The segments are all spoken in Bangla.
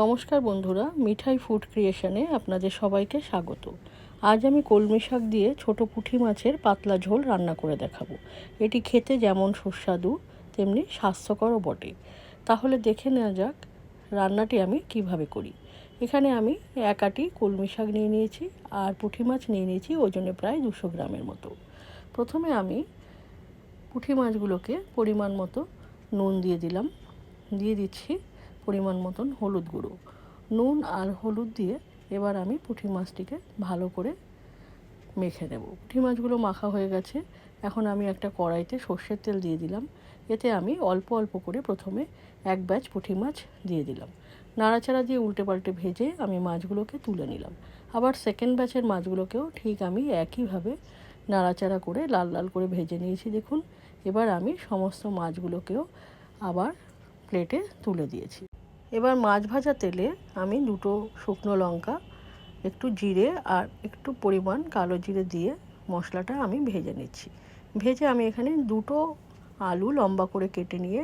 নমস্কার বন্ধুরা, মিঠাই ফুড ক্রিয়েশনে আপনাদের সবাইকে স্বাগত। আজ আমি কলমি শাক দিয়ে ছোট পুঁটি মাছের পাতলা ঝোল রান্না করে দেখাবো। এটি খেতে যেমন সুস্বাদু, তেমনি স্বাস্থ্যকরও বটে। তাহলে দেখে নেওয়া যাক রান্নাটি আমি কীভাবে করি। এখানে আমি এক আটি কলমি শাক নিয়ে নিয়েছি আর পুঁটি মাছ নিয়ে নিয়েছি ওজনে প্রায় দুশো গ্রামের মতো। প্রথমে আমি পুঁটি মাছগুলোকে পরিমাণ মতো নুন দিয়ে দিলাম। দিয়ে দিচ্ছি পরিমাণ মতন হলুদ গুঁড়ো। নুন আর হলুদ দিয়ে এবার আমি পুঁটি মাছটিকে ভালো করে মেখে নেব। পুঁটি মাছগুলো মাখা হয়ে গেছে। এখন আমি একটা কড়াইতে সর্ষের তেল দিয়ে দিলাম। এতে আমি অল্প অল্প করে প্রথমে এক ব্যাচ পুঁটি মাছ দিয়ে দিলাম। নাড়াচাড়া দিয়ে উল্টে পাল্টে ভেজে আমি মাছগুলোকে তুলে নিলাম। আবার সেকেন্ড ব্যাচের মাছগুলোকেও ঠিক আমি একইভাবে নাড়াচাড়া করে লাল লাল করে ভেজে নিয়েছি, দেখুন। এবার আমি সমস্ত মাছগুলোকেও আবার প্লেটে তুলে দিয়েছি। এবার মাছ ভাজা তেলে আমি দুটো শুকনো লঙ্কা, একটু জিরে আর একটু পরিমাণ কালো জিরে দিয়ে মশলাটা আমি ভেজে নিচ্ছি। ভেজে আমি এখানে দুটো আলু লম্বা করে কেটে নিয়ে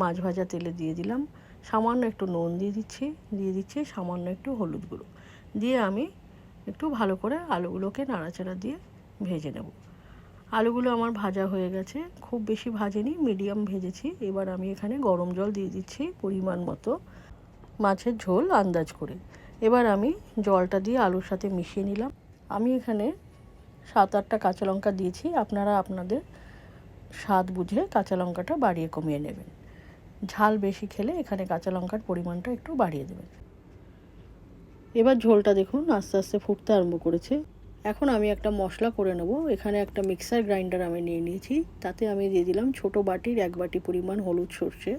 মাছ ভাজা তেলে দিয়ে দিলাম। সামান্য একটু নুন দিয়ে দিচ্ছি দিয়ে দিচ্ছি সামান্য একটু হলুদ গুঁড়ো। দিয়ে আমি একটু ভালো করে আলুগুলোকে নাড়াচাড়া দিয়ে ভেজে নেব। আলুগুলো আমার ভাজা হয়ে গেছে, খুব বেশি ভাজেনি, মিডিয়াম ভেজেছি। এবার আমি এখানে গরম জল দিয়ে দিচ্ছি পরিমাণ মতো। মাছের ঝোল আন্দাজ করে। এবার আমি জলটা দিয়ে আলুর সাথে মিশিয়ে নিলাম। আমি এখানে সাত আটটা কাঁচা লঙ্কা দিয়েছি। আপনারা আপনাদের স্বাদ বুঝে কাঁচা লঙ্কাটা বাড়িয়ে কমিয়ে নেবেন। ঝাল বেশি খেলে এখানে কাঁচা লঙ্কার পরিমাণটা একটু বাড়িয়ে দেবেন। এবার ঝোলটা দেখুন, আস্তে আস্তে ফুটতে আরম্ভ করেছে। এখন আমি একটা মশলা করে নেব। এখানে একটা মিক্সার গ্রাইন্ডার আমি নিয়ে নিয়েছি। তাতে আমি দিয়ে দিলাম ছোট বাটির এক বাটি পরিমাণ হলুদ সর্ষে,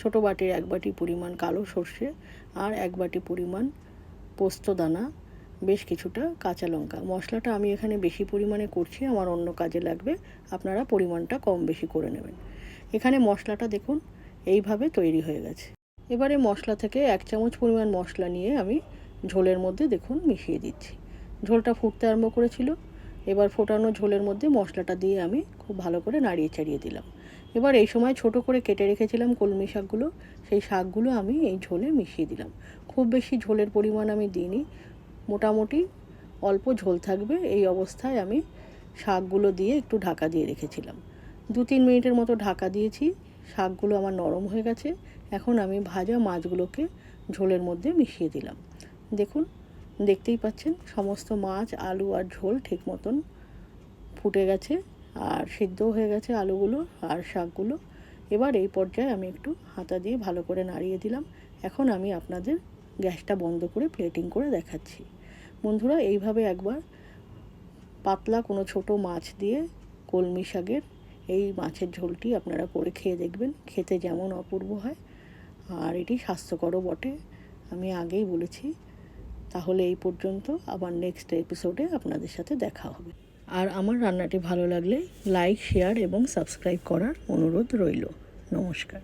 ছোট বাটির এক বাটি পরিমাণ কালো সর্ষে আর এক বাটি পরিমাণ পোস্ত দানা, বেশ কিছুটা কাঁচা লঙ্কা। মশলাটা আমি এখানে বেশি পরিমাণে করছি, আমার অন্য কাজে লাগবে। আপনারা পরিমাণটা কম বেশি করে নেবেন। এখানে মশলাটা দেখুন, এইভাবে তৈরি হয়ে গেছে। এবারে মশলা থেকে এক চামচ পরিমাণ মশলা নিয়ে আমি ঝোলের মধ্যে দেখুন মিশিয়ে দিচ্ছি। ঝোলটা ফুটতে আরম্ভ করেছিল। এবার ফোটানো ঝোলের মধ্যে মশলাটা দিয়ে আমি খুব ভালো করে নাড়িয়ে চাড়িয়ে দিলাম। এবার এই সময় ছোট করে কেটে রেখেছিলাম কলমি শাকগুলো। সেই শাকগুলো আমি এই ঝোলে মিশিয়ে দিলাম। খুব বেশি ঝোলের পরিমাণ আমি দিইনি। মোটামুটি অল্প ঝোল থাকবে এই অবস্থায় আমি শাকগুলো দিয়ে একটু ঢাকা দিয়ে রেখেছিলাম। দু তিন মিনিটের মতো ঢাকা দিয়েছি। শাকগুলো আমার নরম হয়ে গেছে। এখন আমি ভাজা মাছগুলোকে ঝোলের মধ্যে মিশিয়ে দিলাম। দেখুন দেখতেই পাচ্ছেন, সমস্ত মাছ, আলু আর ঝোল ঠিক মতন ফুটে গেছে আর সিদ্ধ হয়ে গেছে আলুগুলো আর শাকগুলো। এবার এই পর্যায়ে আমি একটু হাতা দিয়ে ভালো করে নাড়িয়ে দিলাম। এখন আমি আপনাদের গ্যাসটা বন্ধ করে প্লেটিং করে দেখাচ্ছি। বন্ধুরা, এইভাবে একবার পাতলা কোনো ছোট মাছ দিয়ে কলমি শাকের এই মাছের ঝোলটি আপনারা করে খেয়ে দেখবেন। খেতে যেমন অপূর্ব হয় আর এটি স্বাস্থ্যকরও বটে। আমি আগেই বলেছি তাহলে এই পর্যন্ত আবার নেক্সট এপিসোডে আপনাদের সাথে দেখা হবে। আর আমার রান্নাটি ভালো লাগলে লাইক শেয়ার এবং সাবস্ক্রাইব করার অনুরোধ রইল। নমস্কার।